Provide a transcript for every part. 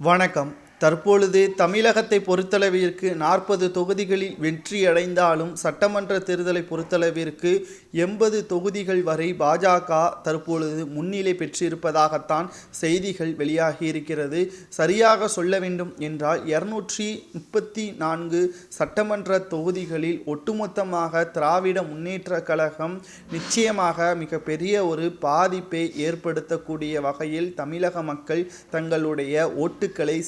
வணக்கம். தற்பொழுது தமிழகத்தை பொறுத்தளவிற்கு நாற்பது தொகுதிகளில் வெற்றியடைந்தாலும் சட்டமன்ற தேர்தலை பொறுத்தளவிற்கு எண்பது தொகுதிகள் வரை பாஜக தற்பொழுது முன்னிலை பெற்றிருப்பதாகத்தான் செய்திகள் வெளியாகியிருக்கிறது. சரியாக சொல்ல வேண்டும் என்றால் இருநூற்றி முப்பத்தி நான்கு சட்டமன்ற தொகுதிகளில் ஒட்டுமொத்தமாக திராவிட முன்னேற்ற கழகம் நிச்சயமாக மிகப்பெரிய ஒரு பாதிப்பை ஏற்படுத்தக்கூடிய வகையில் தமிழக மக்கள் தங்களுடைய ஓட்டுக்களை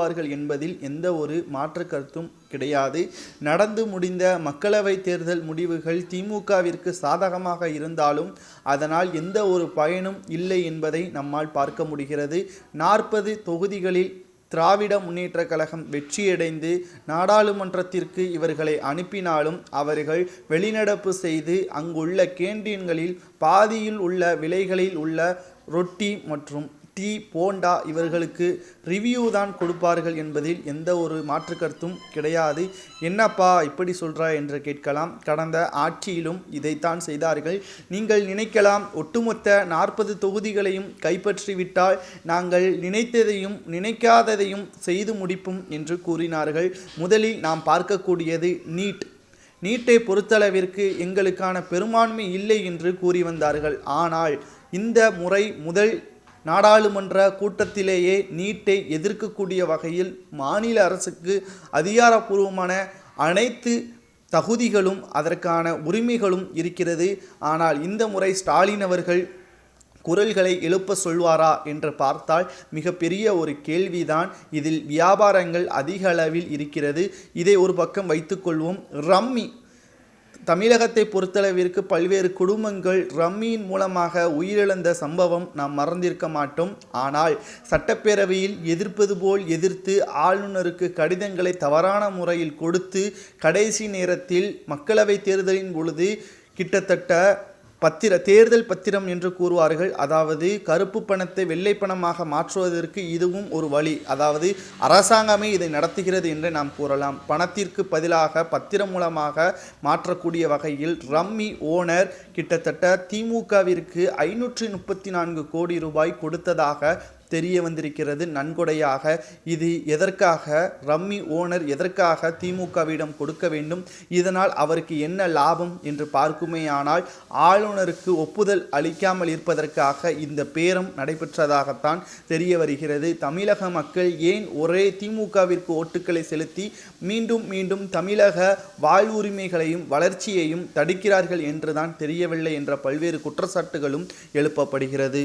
நடத்துவார்கள் என்பதில் எந்த ஒரு மாற்று கருத்தும் கிடையாது. நடந்து முடிந்த மக்களவை தேர்தல் முடிவுகள் திமுகவிற்கு சாதகமாக இருந்தாலும் அதனால் எந்த ஒரு பயனும் இல்லை என்பதை நம்மால் பார்க்க முடிகிறது. நாற்பது தொகுதிகளில் திராவிட முன்னேற்ற கழகம் வெற்றியடைந்து நாடாளுமன்றத்திற்கு இவர்களை அனுப்பினாலும் அவர்கள் வெளிநடப்பு செய்து அங்குள்ள கேண்டீன்களில் பாதியில் உள்ள விலைகளில் உள்ள ரொட்டி மற்றும் டீ போண்டா இவர்களுக்கு ரிவ்யூ தான் கொடுப்பார்கள் என்பதில் எந்த ஒரு மாற்று கருத்தும் கிடையாது. என்னப்பா இப்படி சொல்கிறா என்று கேட்கலாம். கடந்த ஆட்சியிலும் இதைத்தான் செய்தார்கள். நீங்கள் நினைக்கலாம் ஒட்டுமொத்த நாற்பது தொகுதிகளையும் கைப்பற்றிவிட்டால் நாங்கள் நினைத்ததையும் நினைக்காததையும் செய்து முடிப்போம் என்று கூறினார்கள். முதலில் நாம் பார்க்கக்கூடியது நீட். நீட்டை பொறுத்தளவிற்கு எங்களுக்கான பெரும்பான்மை இல்லை என்று கூறி வந்தார்கள். ஆனால் இந்த முறை முதல் நாடாளுமன்ற கூட்டத்திலேயே நீட்டை எதிர்க்கக்கூடிய வகையில் மாநில அரசுக்கு அதிகாரப்பூர்வமான அனைத்து தகுதிகளும் அதற்கான உரிமைகளும் இருக்கிறது. ஆனால் இந்த முறை ஸ்டாலின் அவர்கள் குரல்களை எழுப்ப சொல்வாரா என்று பார்த்தால் மிகப்பெரிய ஒரு கேள்விதான். இதில் வியாபாரங்கள் அதிக அளவில் இருக்கிறது. இதை ஒரு பக்கம் வைத்துக்கொள்வோம். ரம்மி தமிழகத்தை பொறுத்தளவிற்கு பல்வேறு குடும்பங்கள் ரம்மியின் மூலமாக உயிரிழந்த சம்பவம் நாம் மறந்திருக்க மாட்டோம். ஆனால் சட்டப்பேரவையில் எதிர்ப்பது போல் எதிர்த்து ஆளுநருக்கு கடிதங்களை தவறான முறையில் கொடுத்து கடைசி நேரத்தில் மக்களவை தேர்தலின் பொழுது கிட்டத்தட்ட பத்திர தேர்தல் பத்திரம் என்று கூறுவார்கள். அதாவது கருப்பு பணத்தை வெள்ளை பணமாக மாற்றுவதற்கு இதுவும் ஒரு வழி. அதாவது அரசாங்கமே இதை நடத்துகிறது என்று நாம் கூறலாம். பணத்திற்கு பதிலாக பத்திரம் மூலமாக மாற்றக்கூடிய வகையில் ரம்மி ஓனர் கிட்டத்தட்ட திமுகவிற்கு ஐநூற்றி முப்பத்தி நான்கு கோடி ரூபாய் கொடுத்ததாக தெரிய வந்திருக்கிறது. நன்கொடையாக இது எதற்காக ரம்மி ஓனர் எதற்காக திமுகவிடம் கொடுக்க வேண்டும்? இதனால் அவருக்கு என்ன லாபம் என்று பார்க்குமேயானால் ஆளுநருக்கு ஒப்புதல் அளிக்காமல் இருப்பதற்காக இந்த பேரம் நடைபெற்றதாகத்தான் தெரிய வருகிறது. தமிழக மக்கள் ஏன் ஒரே திமுகவிற்கு ஓட்டுக்களை செலுத்தி மீண்டும் மீண்டும் தமிழக வாழ்வுரிமைகளையும் வளர்ச்சியையும் தடுக்கிறார்கள் என்றுதான் தெரியவில்லை என்ற பல்வேறு குற்றச்சாட்டுகளும் எழுப்பப்படுகிறது.